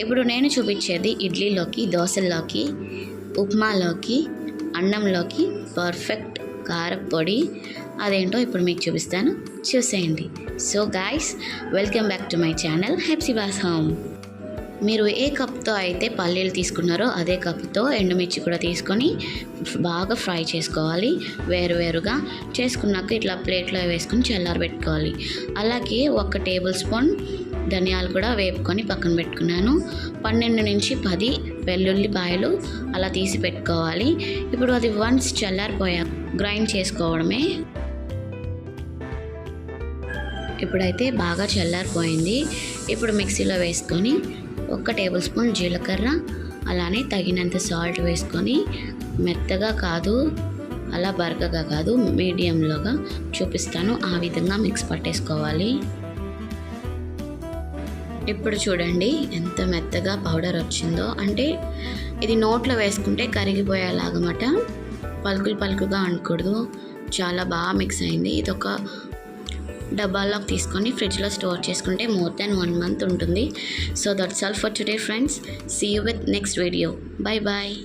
ఇప్పుడు నేను చూపించేది ఇడ్లీలోకి దోశల్లోకి ఉప్మాలోకి అన్నంలోకి పర్ఫెక్ట్ కారపొడి. అదేంటో ఇప్పుడు మీకు చూపిస్తాను. చూసేయండి. So guys welcome back to my channel Hepsiba's home. మీరు ఏ కప్తో అయితే పల్లీలు తీసుకున్నారో అదే కప్తో ఎండుమిర్చి కూడా తీసుకొని బాగా ఫ్రై చేసుకోవాలి. వేరువేరుగా చేసుకున్నాక ఇట్లా ప్లేట్లో వేసుకొని చల్లారబెట్టుకోవాలి. అలాగే ఒక టేబుల్ స్పూన్ ధనియాలు కూడా వేపుకొని పక్కన పెట్టుకున్నాను. పన్నెండు నుంచి పది వెల్లుల్లిపాయలు అలా తీసి పెట్టుకోవాలి. ఇప్పుడు అది వన్స్ చల్లారిపోయా గ్రైండ్ చేసుకోవడమే. ఇప్పుడైతే బాగా చల్లారిపోయింది. ఇప్పుడు మిక్సీలో వేసుకొని ఒక టేబుల్ స్పూన్ జీలకర్ర అలానే తగినంత సాల్ట్ వేసుకొని మెత్తగా కాదు అలా బరకగా కాదు మీడియంలోగా చూపిస్తాను. ఆ విధంగా మిక్స్ పట్టేసుకోవాలి. ఇప్పుడు చూడండి ఎంత మెత్తగా పౌడర్ వచ్చిందో. అంటే ఇది నోట్లో వేసుకుంటే కరిగిపోయేలాగమాట పలుకులు పలుకుగా అనకూడదు చాలా బాగా మిక్స్ అయింది. ఇది ఒక డబ్బాల్లోకి తీసుకొని ఫ్రిడ్జ్లో స్టోర్ చేసుకుంటే మోర్ దెన్ వన్ మంత్ ఉంటుంది. So that's all for today friends. See you with next video bye bye